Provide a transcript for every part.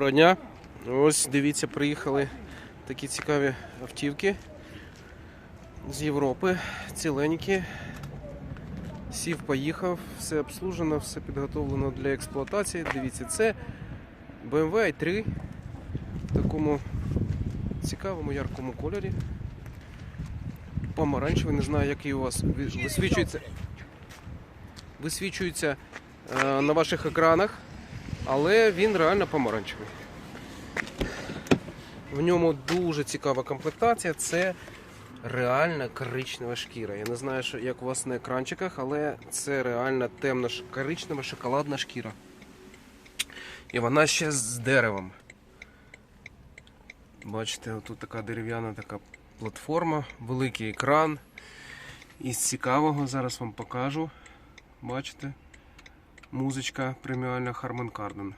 Доброго дня. Ось дивіться, приїхали такі цікаві автівки з Європи, ціленькі. Сів, поїхав, все обслужено, все підготовлено для експлуатації. Дивіться, це BMW i3 в такому цікавому яркому кольорі. Помаранчевий, не знаю, який у вас висвічується. Висвічується е, на ваших екранах, але він реально помаранчевий. В ньому дуже цікава комплектація. Це реальна коричнева шкіра. Я не знаю, як у вас на екранчиках, але це реально темна коричнева шоколадна шкіра. І вона ще з деревом. Бачите, тут така дерев'яна така платформа, великий екран. Із цікавого зараз вам покажу. Бачите? Музичка преміальна Harman Kardon.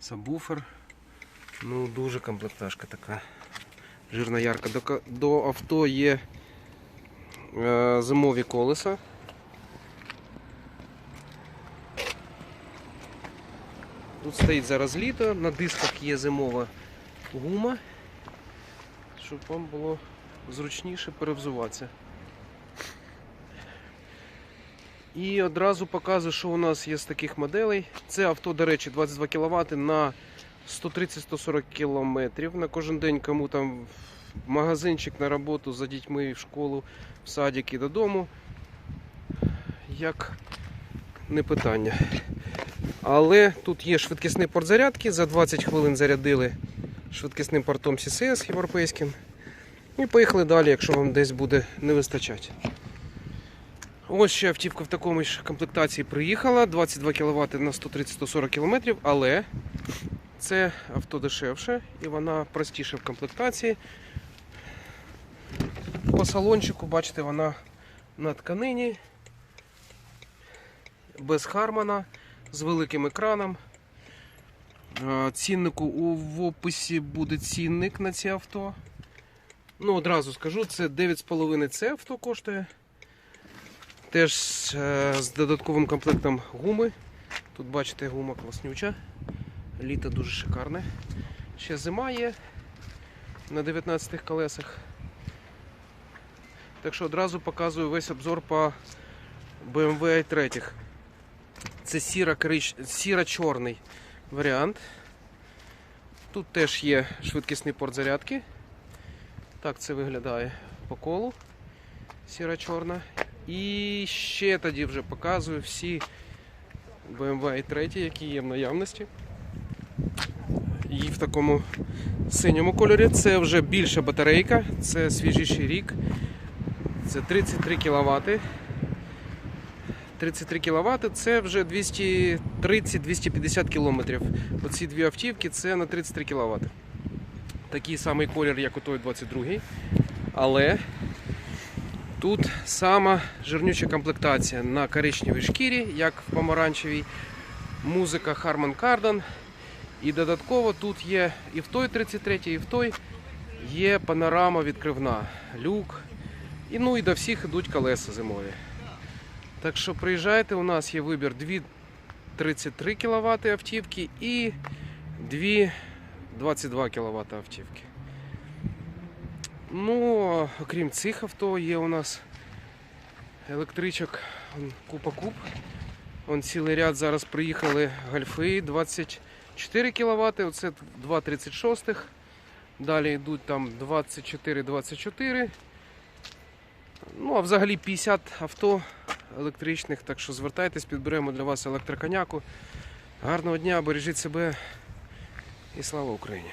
Сабвуфер. Ну, дуже комплектажка така. Жирна ярка. До, до авто є е, зимові колеса. Тут стоїть зараз літо, на дисках є зимова гума, щоб вам було зручніше перевзуватися. І одразу показую, що у нас є з таких моделей. Це авто, до речі, 22 кВт на 130-140 км на кожен день, кому там в магазинчик на роботу за дітьми, в школу, в садик і додому. Як не питання. Але тут є швидкісний порт зарядки, за 20 хвилин зарядили швидкісним портом CCS європейським. І поїхали далі, якщо вам десь буде не вистачати. Ось ще автівка в такому ж комплектації приїхала. 22 кВт на 130-140 км, але це авто дешевше і вона простіша в комплектації. По салончику, бачите, вона на тканині, без хармана, з великим екраном. Ціннику в описі буде цінник на ці авто. Ну, одразу скажу, це 9,5 це авто коштує. Теж е, з додатковим комплектом гуми. Тут бачите, гума класнюча. Літо дуже шикарне. Ще зима є на 19 колесах. Так що одразу показую весь обзор по BMW i3. Це сіро сіро-чорний варіант. Тут теж є швидкісний порт зарядки. Так це виглядає по колу. Сіро-чорна. І ще тоді вже показую всі BMW i3, які є в наявності. І в такому синьому кольорі. Це вже більша батарейка, це свіжіший рік. Це 33 кВт. 33 кВт це вже 230-250 км. Оці дві автівки це на 33 кВт. Такий самий колір, як у той 22 Але тут сама жирнюча комплектація на коричневій шкірі, як в помаранчевій. Музика Harman Kardon. І додатково тут є і в той 33, і в той є панорама відкривна, люк. І ну і до всіх йдуть колеса зимові. Так що приїжджайте, у нас є вибір 2 33 кВт автівки і 2 22 кВт автівки. Ну, окрім цих авто, є у нас електричок купа куб. Он цілий ряд зараз приїхали гольфи 24 кВт, оце 2,36. Далі йдуть там 24-24. Ну, а взагалі 50 авто електричних, так що звертайтесь, підберемо для вас електроконяку. Гарного дня, бережіть себе і слава Україні!